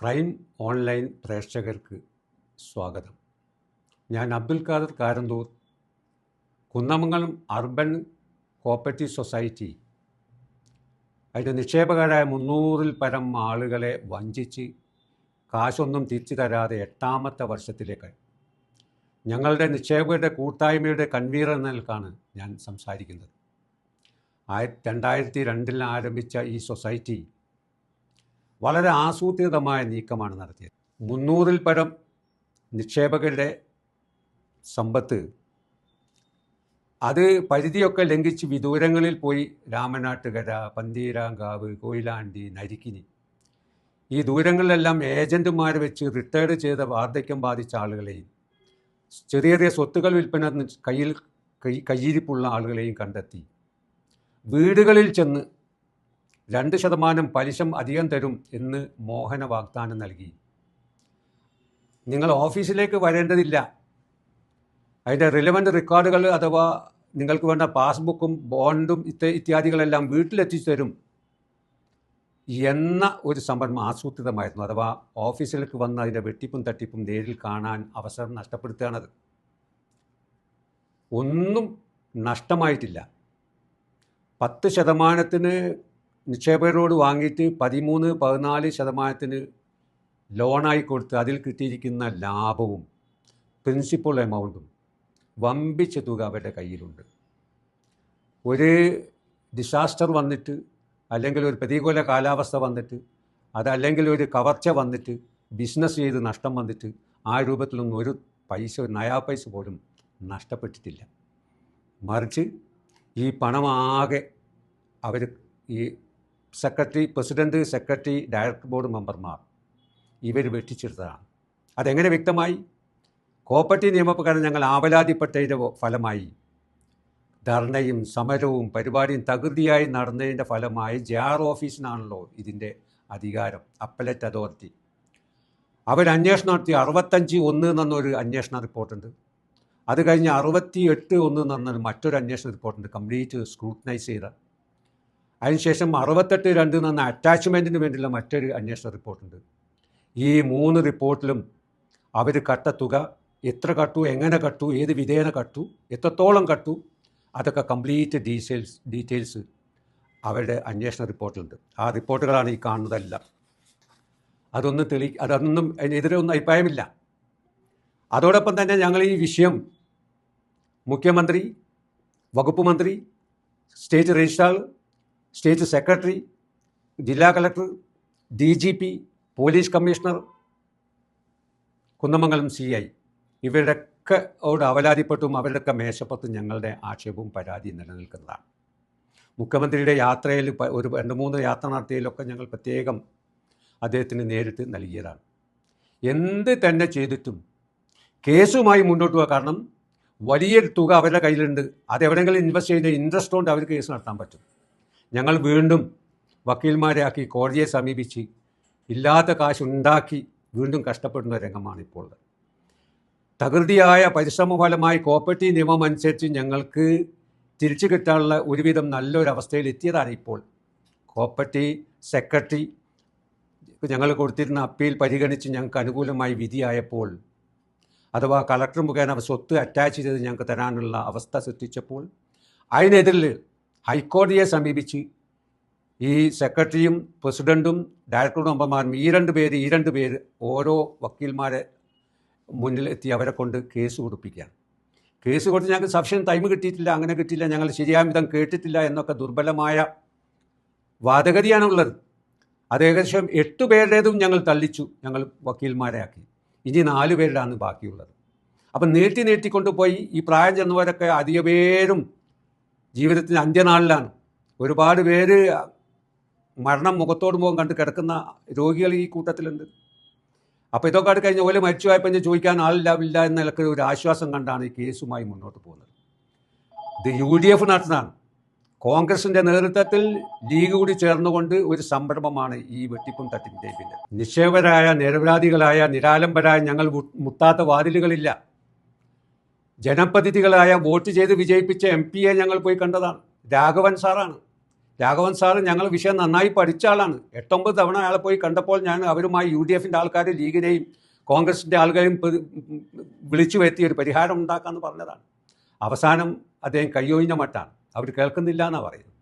Crime online പ്രേക്ഷകർക്ക് സ്വാഗതം. ഞാൻ Abdul Khader Karanthur Kunnamangalam urban cooperative society. അതിന്റെ നിക്ഷേപകരായ മുന്നൂറിൽ പരം ആളുകളെ വഞ്ചിച്ച് കാശൊന്നും തിരിച്ചു തരാതെ എട്ടാമത്തെ വർഷത്തിലേക്ക്. ഞങ്ങളുടെ നിക്ഷേപകരുടെ കൂട്ടായ്മയുടെ കൺവീനർ എന്ന നിലക്കാണ് ഞാൻ സംസാരിക്കുന്നത്. ആയിരത്തി രണ്ടായിരത്തി രണ്ടിൽ ആരംഭിച്ച ഈ സൊസൈറ്റി വളരെ ആസൂത്രിതമായ നീക്കമാണ് നടത്തിയത്. മുന്നൂറിൽ പരം നിക്ഷേപകരുടെ സമ്പത്ത് അത് പരിധിയൊക്കെ ലംഘിച്ച് വിദൂരങ്ങളിൽ പോയി രാമനാട്ടുകര പന്തീരാങ്കാവ് കൊയിലാണ്ടി നരിക്കിനി. ഈ ദൂരങ്ങളിലെല്ലാം ഏജന്റുമാർ വെച്ച് റിട്ടയർഡ് ചെയ്ത വാർദ്ധക്യം ബാധിച്ച ആളുകളെയും ചെറിയ ചെറിയ സ്വത്തുകൾ വിൽപ്പന കയ്യിൽ കൈ കയ്യിരിപ്പുള്ള ആളുകളെയും കണ്ടെത്തി. വീടുകളിൽ ചെന്ന് രണ്ട് ശതമാനം പലിശ അധികം തരും എന്ന് മോഹന വാഗ്ദാനം നൽകി. നിങ്ങൾ ഓഫീസിലേക്ക് വരേണ്ടതില്ല. അതിന്റെ റിലവന്റ് റെക്കോർഡുകൾ അഥവാ നിങ്ങൾക്ക് വേണ്ട പാസ്ബുക്കും ബോണ്ടും ഇത്ത ഇത്യാദികളെല്ലാം വീട്ടിലെത്തിച്ചു തരും. എന്ന ഒരു സംഭരണം ആസൂത്രിതമായിരുന്നു. അഥവാ ഓഫീസിലേക്ക് വന്ന് അതിന്റെ വെട്ടിപ്പും തട്ടിപ്പും നേരിൽ കാണാൻ അവസരം നഷ്ടപ്പെടുത്തുകയാണത് ഒന്നും നഷ്ടമായിട്ടില്ല. പത്ത് ശതമാനത്തിന് നിക്ഷേപകരോട് വാങ്ങിയിട്ട് പതിമൂന്ന് പതിനാല് ശതമാനത്തിന് ലോണായി കൊടുത്ത് അതിൽ കിട്ടിയിരിക്കുന്ന ലാഭവും പ്രിൻസിപ്പൽ എമൗണ്ടും വമ്പിച്ച തുക അവരുടെ കയ്യിലുണ്ട്. ഒരു ഡിസാസ്റ്റർ വന്നിട്ട് അല്ലെങ്കിൽ ഒരു പ്രതികൂല കാലാവസ്ഥ വന്നിട്ട് അതല്ലെങ്കിൽ ഒരു കവർച്ച വന്നിട്ട് ബിസിനസ് ചെയ്ത് നഷ്ടം വന്നിട്ട് ആ രൂപത്തിലൊന്നും ഒരു പൈസ ഒരു നയാ പൈസ പോലും നഷ്ടപ്പെട്ടിട്ടില്ല. മറിച്ച് ഈ പണമാകെ അവർ ഈ secretary president secretary director board മെമ്പർമാർ ഇവർ വെട്ടിച്ചെടുത്തതാണ് അതെങ്ങനെ വ്യക്തമായി? കോപ്പറേറ്റീവ് നിയമപ്രകാരം ഞങ്ങൾ ആവലാതിപ്പെട്ടതിന്റെ ഫലമായി ധർണയും സമരവും പരിപാടിയും തകൃതിയായി നടന്നതിന്റെ ഫലമായി ജെ ആർ ഓഫീസിനാണല്ലോ ഇതിന്റെ അധികാരം അപ്പലറ്റ് അതോറിറ്റി. അവർ അന്വേഷണം നടത്തി അറുപത്തഞ്ച് ഒന്ന് എന്നൊരു അന്വേഷണ റിപ്പോർട്ടുണ്ട്. അത് കഴിഞ്ഞ് അറുപത്തി എട്ട് ഒന്ന് എന്നൊരു മറ്റൊരു അന്വേഷണ റിപ്പോർട്ടുണ്ട് കംപ്ലീറ്റ് സ്ക്രൂട്ടനൈസ് ചെയ്ത അതിനുശേഷം അറുപത്തെട്ട് രണ്ട് എന്ന അറ്റാച്ച്മെന്റിന് വേണ്ടിയുള്ള മറ്റൊരു അന്വേഷണ റിപ്പോർട്ടുണ്ട്. ഈ മൂന്ന് റിപ്പോർട്ടിലും അവർ കട്ട തുക എത്ര കട്ടു എങ്ങനെ കട്ടു ഏത് വിധേയന കട്ടു എത്രത്തോളം കട്ടു അതൊക്കെ കംപ്ലീറ്റ് ഡീറ്റെയിൽസ് ഡീറ്റെയിൽസ് അവരുടെ അന്വേഷണ റിപ്പോർട്ടിലുണ്ട്. ആ റിപ്പോർട്ടുകളാണ് ഈ കാണുന്നതെല്ലാം. അതൊന്നും തെളി അതൊന്നും അതിനെതിരെ ഒന്നും അഭിപ്രായമില്ല. അതോടൊപ്പം തന്നെ ഞങ്ങൾ ഈ വിഷയം മുഖ്യമന്ത്രി വകുപ്പ് മന്ത്രി സ്റ്റേറ്റ് രജിസ്ട്രാർ സ്റ്റേറ്റ് സെക്രട്ടറി ജില്ലാ collector D G P police commissioner Kunnamangalam C I. ഇവരുടെയൊക്കെ ഓട് അവലാതിപ്പെട്ടും അവരുടെയൊക്കെ മേശപ്പത്തും ഞങ്ങളുടെ ആക്ഷേപവും പരാതിയും നിലനിൽക്കുന്നതാണ്. മുഖ്യമന്ത്രിയുടെ യാത്രയിൽ ഒരു രണ്ട് മൂന്ന് യാത്ര നടത്തിയതിലൊക്കെ ഞങ്ങൾ പ്രത്യേകം അദ്ദേഹത്തിന് നേരിട്ട് നൽകിയതാണ്. എന്ത് തന്നെ ചെയ്തിട്ടും കേസുമായി മുന്നോട്ട് പോകാൻ കാരണം വലിയൊരു തുക അവരുടെ കയ്യിലുണ്ട്. അത് എവിടെയെങ്കിലും ഇൻവെസ്റ്റ് ചെയ്യുന്ന ഇൻട്രസ്റ്റ് കൊണ്ട് അവർ കേസ് നടത്താൻ പറ്റും. ഞങ്ങൾ വീണ്ടും വക്കീൽമാരെ ആക്കി കോടതിയെ സമീപിച്ച് ഇല്ലാത്ത കാശ് ഉണ്ടാക്കി വീണ്ടും കഷ്ടപ്പെടുന്ന രംഗമാണ് ഇപ്പോൾ. തകൃതിയായ പരിശ്രമ ഫലമായി കോപ്പറേറ്റീവ് നിയമം അനുസരിച്ച് ഞങ്ങൾക്ക് തിരിച്ചു കിട്ടാനുള്ള ഒരുവിധം നല്ലൊരവസ്ഥയിൽ എത്തിയതാണ് ഇപ്പോൾ കോപ്പറേറ്റീവ് സെക്രട്ടറി ഞങ്ങൾ കൊടുത്തിരുന്ന അപ്പീൽ പരിഗണിച്ച് ഞങ്ങൾക്ക് അനുകൂലമായി വിധിയായപ്പോൾ അഥവാ കളക്ടർ മുഖേന സ്വത്ത് അറ്റാച്ച് ചെയ്ത് ഞങ്ങൾക്ക് തരാനുള്ള അവസ്ഥ സൃഷ്ടിച്ചപ്പോൾ അതിനെതിരിൽ ഹൈക്കോടതിയെ സമീപിച്ച് ഈ സെക്രട്ടറിയും പ്രസിഡന്റും ഡയറക്ടർ മെമ്പർമാരും ഈ രണ്ട് പേര് ഈ രണ്ട് പേര് ഓരോ വക്കീൽമാരെ മുന്നിലെത്തി അവരെ കൊണ്ട് കേസ് കൊടുപ്പിക്കുകയാണ്. കേസ് കൊടുത്ത് ഞങ്ങൾക്ക് സഫിഷ്യൻ ടൈം കിട്ടിയിട്ടില്ല അങ്ങനെ കിട്ടിയില്ല ഞങ്ങൾ ശരിയായ വിധം കേട്ടിട്ടില്ല എന്നൊക്കെ ദുർബലമായ വാദഗതിയാണുള്ളത് അത് ഏകദേശം എട്ട് പേരുടേതും ഞങ്ങൾ തള്ളിച്ചു ഞങ്ങൾ വക്കീൽമാരെ ആക്കി. ഇനി നാല് പേരുടെയാണ് ബാക്കിയുള്ളത്. അപ്പം നീട്ടി നീട്ടിക്കൊണ്ടുപോയി ഈ പ്രായം ചെന്നവരൊക്കെ അധിക പേരും ജീവിതത്തിന്റെ അന്ത്യനാളിലാണ്. ഒരുപാട് പേര് മരണം മുഖത്തോട് മുഖം കണ്ട് കിടക്കുന്ന രോഗികൾ ഈ കൂട്ടത്തിലുണ്ട്. അപ്പോൾ ഇതൊക്കെ അടുത്ത് കഴിഞ്ഞ പോലെ മരിച്ചു പോയപ്പോൾ ഞാൻ ചോദിക്കാൻ ആളില്ല ഇല്ല എന്ന നിലയ്ക്ക് ഒരു ആശ്വാസം കണ്ടാണ് ഈ കേസുമായി മുന്നോട്ട് പോകുന്നത്. ഇത് യു ഡി എഫ് നടത്തുന്നതാണ്. കോൺഗ്രസിന്റെ നേതൃത്വത്തിൽ ലീഗ് കൂടി ചേർന്നുകൊണ്ട് ഒരു സംരംഭമാണ് ഈ വെട്ടിപ്പും തട്ടിപ്പിന്റെയും പിന്നെ നിക്ഷേപരായ നിരപരാധികളായ നിരാലംബരായ ഞങ്ങൾ മുട്ടാത്ത വാതിലുകളില്ല. ജനപ്രതിനിധികളായ വോട്ട് ചെയ്ത് വിജയിപ്പിച്ച എം പിയെ ഞങ്ങൾ പോയി കണ്ടതാണ്. രാഘവൻ സാറാണ്. രാഘവൻ സാർ ഞങ്ങൾ വിഷയം നന്നായി പഠിച്ച ആളാണ്. എട്ടൊമ്പത് തവണ അയാളെ പോയി കണ്ടപ്പോൾ ഞാൻ അവരുമായി യു ഡി എഫിന്റെ ആൾക്കാർ ലീഗിനെയും കോൺഗ്രസിന്റെ ആളുകളെയും വിളിച്ചു വരുത്തി ഒരു പരിഹാരം ഉണ്ടാക്കാമെന്ന് പറഞ്ഞതാണ്. അവസാനം അദ്ദേഹം കയ്യൊഴിഞ്ഞ മട്ടാണ്. അവർ കേൾക്കുന്നില്ല എന്നാണ് പറയുന്നത്.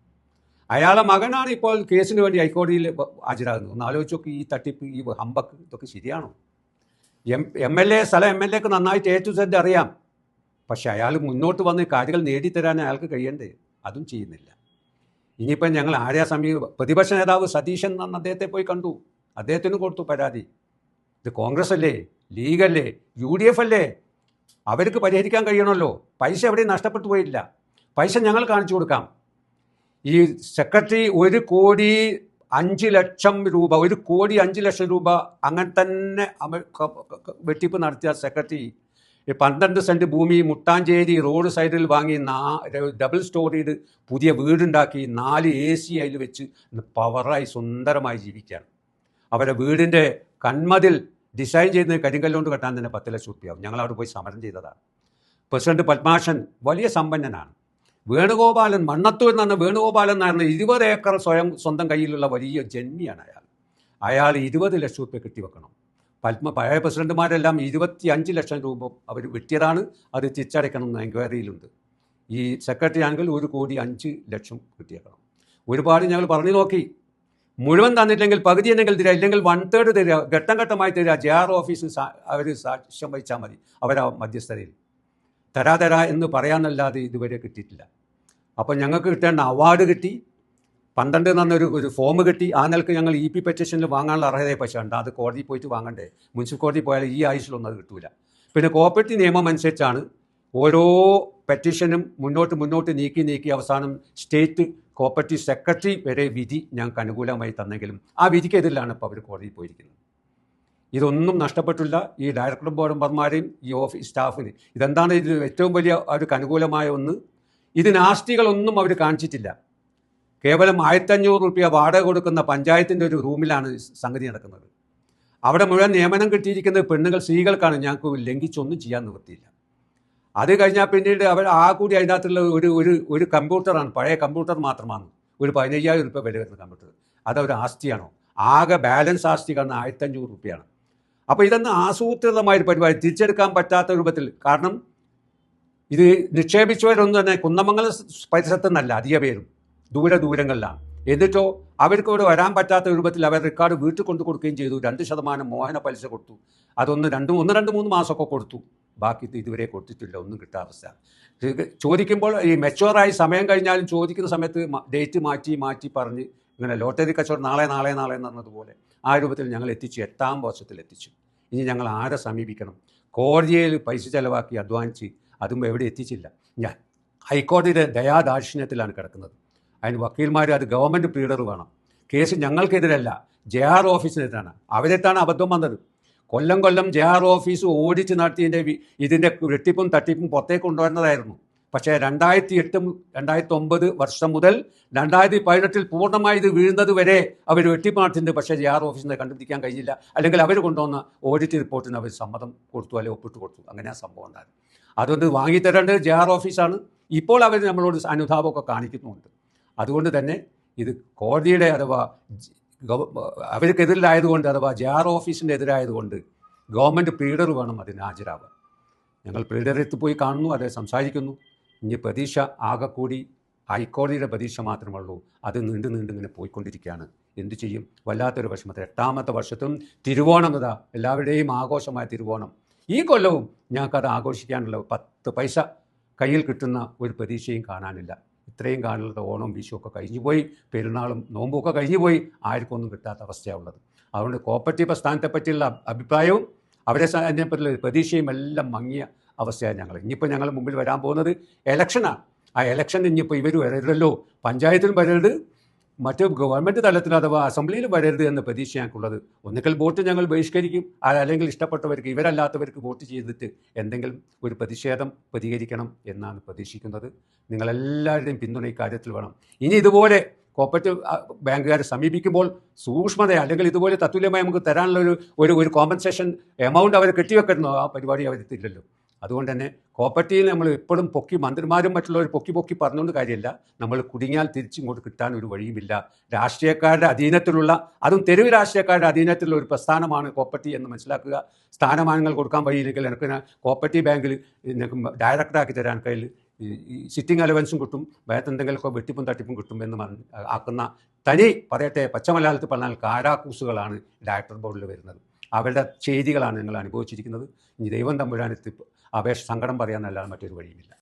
അയാളെ മകനാണ് ഇപ്പോൾ കേസിന് വേണ്ടി ഹൈക്കോടതിയിൽ ഹാജരാകുന്നത്. ഒന്ന് ആലോചിച്ച് നോക്കി ഈ തട്ടിപ്പ് ഈ ഹമ്പക്ക് ഇതൊക്കെ ശരിയാണോ? എം എം എൽ എ സ്ഥലം എം എൽ എക്ക് നന്നായിട്ട് ഏറ്റു സെന്റ് അറിയാം. പക്ഷെ അയാൾ മുന്നോട്ട് വന്ന് കാര്യങ്ങൾ നേടിത്തരാൻ അയാൾക്ക് കഴിയണ്ടേ? അതും ചെയ്യുന്നില്ല. ഇനിയിപ്പം ഞങ്ങൾ ആരെയാ സമീപ പ്രതിപക്ഷ നേതാവ് സതീശൻ എന്ന് അദ്ദേഹത്തെ പോയി കണ്ടു. അദ്ദേഹത്തിന് കൊടുത്തു പരാതി. ഇത് കോൺഗ്രസ് അല്ലേ? ലീഗല്ലേ യു ഡി എഫ് അല്ലേ? അവർക്ക് പരിഹരിക്കാൻ കഴിയണമല്ലോ. പൈസ എവിടെയും നഷ്ടപ്പെട്ടു പോയില്ല പൈസ ഞങ്ങൾ കാണിച്ചു കൊടുക്കാം. ഈ സെക്രട്ടറി ഒരു കോടി അഞ്ച് ലക്ഷം രൂപ ഒരു കോടി അഞ്ച് ലക്ഷം രൂപ അങ്ങനെ തന്നെ വെട്ടിപ്പ് നടത്തിയ സെക്രട്ടറി ഈ പന്ത്രണ്ട് സെന്റ് ഭൂമി മുട്ടാഞ്ചേരി റോഡ് സൈഡിൽ വാങ്ങി നാ ഡബിൾ സ്റ്റോറിയിൽ പുതിയ വീടുണ്ടാക്കി നാല് എ സി അതിൽ വെച്ച് പവറായി സുന്ദരമായി ജീവിക്കുകയാണ്. അവരെ വീടിന്റെ കൺമതിൽ ഡിസൈൻ ചെയ്യുന്ന കരിങ്കല്ലുകൊണ്ട് കെട്ടാൻ തന്നെ പത്ത് ലക്ഷം റുപ്യാവും ഞങ്ങൾ അവിടെ പോയി സമരം ചെയ്തതാണ്. പ്രസിഡന്റ് പത്മാഷൻ വലിയ സമ്പന്നനാണ്. വേണുഗോപാലൻ മണ്ണത്തൂർ എന്ന് പറഞ്ഞ വേണുഗോപാലൻ എന്ന് ഇരുപത് ഏക്കർ സ്വയം സ്വന്തം കയ്യിലുള്ള വലിയ ജന്മിയാണ് അയാൾ. അയാൾ ഇരുപത് ലക്ഷം റുപ്യ കെട്ടിവെക്കണം. പത്മ പഴയ പ്രസിഡന്റുമാരെല്ലാം ഇരുപത്തി അഞ്ച് ലക്ഷം രൂപ അവർ വെട്ടിയതാണ് അത് തിരിച്ചടയ്ക്കണം എന്ന് എൻക്വയറിയിലുണ്ട്. ഈ സെക്രട്ടറി ആണെങ്കിൽ ഒരു കോടി അഞ്ച് ലക്ഷം കിട്ടിയേക്കണം ഒരുപാട് ഞങ്ങൾ പറഞ്ഞു നോക്കി. മുഴുവൻ തന്നില്ലെങ്കിൽ പകുതി എന്നെങ്കിൽ തരിക ഇല്ലെങ്കിൽ വൺ തേർഡ് തരിക ഘട്ടം ഘട്ടമായി തരിക ജെ ആർ ഓഫീസ് അവർ സാക്ഷ്യം വഹിച്ചാൽ മതി. അവരാ മധ്യസ്ഥതയിൽ. തരാ തരാ എന്ന് പറയാനല്ലാതെ ഇതുവരെ കിട്ടിയിട്ടില്ല. അപ്പോൾ ഞങ്ങൾക്ക് കിട്ടേണ്ട അവാർഡ് കിട്ടി. പന്ത്രണ്ട് എന്നൊരു ഒരു ഫോം കിട്ടി. ആ നിലയ്ക്ക് ഞങ്ങൾ ഇ പി പെറ്റീഷനിൽ വാങ്ങാനുള്ള അർഹതയെ പക്ഷേ ഉണ്ട് അത് കോടതിയിൽ പോയിട്ട് വാങ്ങണ്ടേ. മുനിസിപ്പൽ കോടതി പോയാൽ ഈ ആയുസിലൊന്നും അത് കിട്ടൂല. പിന്നെ കോപ്പറേറ്റീവ് നിയമം അനുസരിച്ചാണ് ഓരോ പെറ്റീഷനും മുന്നോട്ട് മുന്നോട്ട് നീക്കി നീക്കി അവസാനം സ്റ്റേറ്റ് കോപ്പറേറ്റീവ് സെക്രട്ടറി വരെ വിധി ഞങ്ങൾക്ക് അനുകൂലമായി തന്നെങ്കിലും ആ വിധിക്കെതിരിലാണ് ഇപ്പോൾ അവർ കോടതിയിൽ പോയിരിക്കുന്നത്. ഇതൊന്നും നഷ്ടപ്പെട്ടില്ല ഈ ഡയറക്ടർ ബോർഡ് മെമ്പർമാരെയും ഈ ഓഫീസ് സ്റ്റാഫിന് ഇതെന്താണ് ഇത് ഏറ്റവും വലിയ അവർക്ക് അനുകൂലമായ ഒന്ന്? ഇതിന് ആസ്തികളൊന്നും അവർ കാണിച്ചിട്ടില്ല. കേവലം ആയിരത്തഞ്ഞൂറ് റുപ്യ വാടക കൊടുക്കുന്ന പഞ്ചായത്തിന്റെ ഒരു റൂമിലാണ് സംഗതി നടക്കുന്നത്. അവിടെ മുഴുവൻ നിയമനം കിട്ടിയിരിക്കുന്നത് പെണ്ണുങ്ങൾ സ്ത്രീകൾക്കാണ്. ഞങ്ങൾക്ക് ലംഘിച്ചൊന്നും ചെയ്യാൻ നിവൃത്തിയില്ല. അത് കഴിഞ്ഞാൽ പിന്നീട് അവർ ആ കൂടി അതിനകത്തുള്ള ഒരു ഒരു ഒരു കമ്പ്യൂട്ടറാണ്. പഴയ കമ്പ്യൂട്ടർ മാത്രമാണ്. ഒരു പതിനയ്യായിരം റുപ്യ വില വരുന്ന കമ്പ്യൂട്ടർ. അതൊരു ആസ്തിയാണോ? ആകെ ബാലൻസ് ആസ്തി കാണുന്ന ആയിരത്തഞ്ഞൂറ് റുപ്യയാണ് അപ്പോൾ ഇതൊന്ന് ആസൂത്രിതമായ ഒരു പരിപാടി. തിരിച്ചെടുക്കാൻ പറ്റാത്ത രൂപത്തിൽ. കാരണം ഇത് നിക്ഷേപിച്ചവരൊന്നും തന്നെ കുന്നമംഗലം പരിസരത്തുനിന്നല്ല അധിക പേരും. ദൂരെ ദൂരങ്ങളിലാണ് എന്നിട്ടോ അവർക്ക് ഇവിടെ വരാൻ പറ്റാത്ത രൂപത്തിൽ അവർ റെക്കോർഡ് വീട്ടിൽ കൊണ്ടു കൊടുക്കുകയും ചെയ്തു. രണ്ട് ശതമാനം മോഹന പലിശ കൊടുത്തു. അതൊന്ന് രണ്ട് ഒന്ന് രണ്ട് മൂന്ന് മാസമൊക്കെ കൊടുത്തു. ബാക്കി ഇത് ഇതുവരെ കൊടുത്തിട്ടില്ല. ഒന്നും കിട്ടാത്ത അവസ്ഥ. ചോദിക്കുമ്പോൾ ഈ മെച്ചുവറായി സമയം കഴിഞ്ഞാലും ചോദിക്കുന്ന സമയത്ത് ഡേറ്റ് മാറ്റി മാറ്റി പറഞ്ഞ് ഇങ്ങനെ ലോട്ടറി കച്ചവടം നാളെ നാളെ നാളെ എന്ന് പറഞ്ഞതുപോലെ ആ രൂപത്തിൽ ഞങ്ങൾ എത്തിച്ചു. എട്ടാം വർഷത്തിൽ എത്തിച്ചു. ഇനി ഞങ്ങൾ ആരെ സമീപിക്കണം? കോടതിയിൽ പൈസ ചെലവാക്കി അധ്വാനിച്ച് അതും എവിടെ എത്തിച്ചില്ല. ഞാൻ ഹൈക്കോടതിയുടെ ദയാദാക്ഷിണ്യത്തിലാണ് കിടക്കുന്നത്. അതിന് വക്കീൽമാർ അത് ഗവൺമെന്റ് പ്ലീഡർ വേണം. കേസ് ഞങ്ങൾക്കെതിരല്ല. ജെ ആർ ഓഫീസിനെതിരാണ്. അവരെത്താണ് അബദ്ധം വന്നത്. Kollam Kollam J R office ഓടിച്ച് നടത്തിയതിന്റെ ഇതിന്റെ വെട്ടിപ്പും തട്ടിപ്പും പുറത്തേക്ക് കൊണ്ടുവരുന്നതായിരുന്നു. പക്ഷേ രണ്ടായിരത്തി എട്ട് രണ്ടായിരത്തി ഒമ്പത് വർഷം മുതൽ രണ്ടായിരത്തി പതിനെട്ടിൽ പൂർണമായി ഇത് വീഴുന്നത് വരെ അവർ വെട്ടിപ്പ് നടത്തിയിട്ടുണ്ട്. പക്ഷേ ജെ ആർ ഓഫീസിൽ നിന്ന് കണ്ടുപിടിക്കാൻ കഴിഞ്ഞില്ല. അല്ലെങ്കിൽ അവർ കൊണ്ടുവന്ന ഓഡിറ്റ് റിപ്പോർട്ടിന് അവർ സമ്മതം കൊടുത്തു അല്ലെങ്കിൽ ഒപ്പിട്ട് കൊടുത്തു. അങ്ങനെ ആ സംഭവം ഉണ്ടായത്. അതുകൊണ്ട് വാങ്ങിത്തരേണ്ടത് ജെ ആർ ഓഫീസാണ്. ഇപ്പോൾ അവർ നമ്മളോട് അനുതാപമൊക്കെ കാണിക്കുന്നുമുണ്ട്. അതുകൊണ്ട് തന്നെ ഇത് കോടതിയുടെ അഥവാ അവർക്കെതിരിലായതുകൊണ്ട് അഥവാ ജെ ആർ ഓഫീസിന്റെ എതിരായതുകൊണ്ട് ഗവൺമെന്റ് പ്രീഡർ വേണം അതിന് ഹാജരാവാൻ. ഞങ്ങൾ പ്രീഡറെത്ത് പോയി കാണുന്നു അതെ സംസാരിക്കുന്നു. ഇനി പ്രതീക്ഷ ആകെ കൂടി ഹൈക്കോടതിയുടെ പ്രതീക്ഷ മാത്രമേ ഉള്ളൂ. അത് നീണ്ടു നീണ്ടു ഇങ്ങനെ പോയിക്കൊണ്ടിരിക്കുകയാണ്. എന്തു ചെയ്യും? വല്ലാത്തൊരു വിഷമത്തിൽ എട്ടാമത്തെ വർഷത്തും തിരുവോണം ഇതാ എല്ലാവരുടെയും ആഘോഷമായ തിരുവോണം. ഈ കൊല്ലവും ഞങ്ങൾക്കത് ആഘോഷിക്കാനുള്ള പത്ത് പൈസ കയ്യിൽ കിട്ടുന്ന ഒരു പ്രതീക്ഷയും കാണാനില്ല. ഇത്രയും കാലത്ത് ഓണം വിഷുവൊക്കെ കഴിഞ്ഞു പോയി. പെരുന്നാളും നോമ്പൊക്കെ കഴിഞ്ഞു പോയി. ആർക്കും ഒന്നും കിട്ടാത്ത അവസ്ഥയാണുള്ളത് അതുകൊണ്ട് കോപ്പറേറ്റീവ് പ്രസ്ഥാനത്തെ പറ്റിയുള്ള അഭിപ്രായവും അവരെ അതിനെപ്പറ്റിയുള്ള പ്രതീക്ഷയും എല്ലാം മങ്ങിയ അവസ്ഥയാണ് ഞങ്ങൾ. ഇനിയിപ്പോൾ ഞങ്ങൾ മുമ്പിൽ വരാൻ പോകുന്നത് എലക്ഷനാണ് ആ എലക്ഷൻ ഇനിയിപ്പോൾ ഇവർ വരരുതല്ലോ. പഞ്ചായത്തിലും വരരുത്. മറ്റ് ഗവൺമെന്റ് തലത്തിൽ അഥവാ അസംബ്ലിയിൽ വരരുത് എന്ന പ്രതീക്ഷ ഞങ്ങൾക്കുള്ളത്. ഒന്നുകിൽ വോട്ട് ഞങ്ങൾ ബഹിഷ്കരിക്കും അല്ലെങ്കിൽ ഇഷ്ടപ്പെട്ടവർക്ക് ഇവരല്ലാത്തവർക്ക് വോട്ട് ചെയ്തിട്ട് എന്തെങ്കിലും ഒരു പ്രതിഷേധം പ്രതികരിക്കണം എന്നാണ് പ്രതീക്ഷിക്കുന്നത്. നിങ്ങളെല്ലാവരുടെയും പിന്തുണ ഇക്കാര്യത്തിൽ വേണം. ഇനി ഇതുപോലെ കോപ്പറേറ്റീവ് ബാങ്കുകാരെ സമീപിക്കുമ്പോൾ സൂക്ഷ്മത അല്ലെങ്കിൽ ഇതുപോലെ തത്തുല്യമായി നമുക്ക് തരാനുള്ള ഒരു ഒരു കോമ്പൻസേഷൻ എമൗണ്ട് അവർ കെട്ടിവെക്കുന്നു ആ പരിപാടി അവരെത്തില്ലല്ലോ അതുകൊണ്ട് തന്നെ കോപ്പറ്റിയിൽ നമ്മൾ എപ്പോഴും പൊക്കി മന്ത്രിമാരും മറ്റുള്ളവർ പൊക്കി പൊക്കി പറഞ്ഞുകൊണ്ട് കാര്യമില്ല. നമ്മൾ കുടുങ്ങിയാൽ തിരിച്ചിങ്ങോട്ട് കിട്ടാൻ ഒരു വഴിയുമില്ല. രാഷ്ട്രീയക്കാരുടെ അധീനത്തിലുള്ള അതും തെരുവ് രാഷ്ട്രീയക്കാരുടെ അധീനത്തിലുള്ള ഒരു പ്രസ്ഥാനമാണ് കോപ്പറ്റി എന്ന് മനസ്സിലാക്കുക. സ്ഥാനമാനങ്ങൾ കൊടുക്കാൻ വഴിയില്ലെങ്കിൽ എനിക്ക് കോപ്പറ്റി ബാങ്കിൽ ഡയറക്ടറാക്കി തരാൻ കയ്യിൽ ഈ സിറ്റിംഗ് അലവൻസും കിട്ടും. വേറെന്തെങ്കിലുമൊക്കെ വെട്ടിപ്പും തട്ടിപ്പും കിട്ടും എന്ന് ആക്കുന്ന തനി പറയട്ടെ പച്ചമലയാളത്തിൽ പറഞ്ഞാൽ കാരാക്കൂസുകളാണ് ഡയറക്ടർ ബോർഡിൽ വരുന്നത്. അവരുടെ ചെയ്തികളാണ് നിങ്ങൾ അനുഭവിച്ചിരിക്കുന്നത്. ഇനി ദൈവം തമ്പുരാനെത്തി അപേക്ഷ സങ്കടം പറയാനല്ലാതെ മറ്റൊരു വഴിയുമില്ല.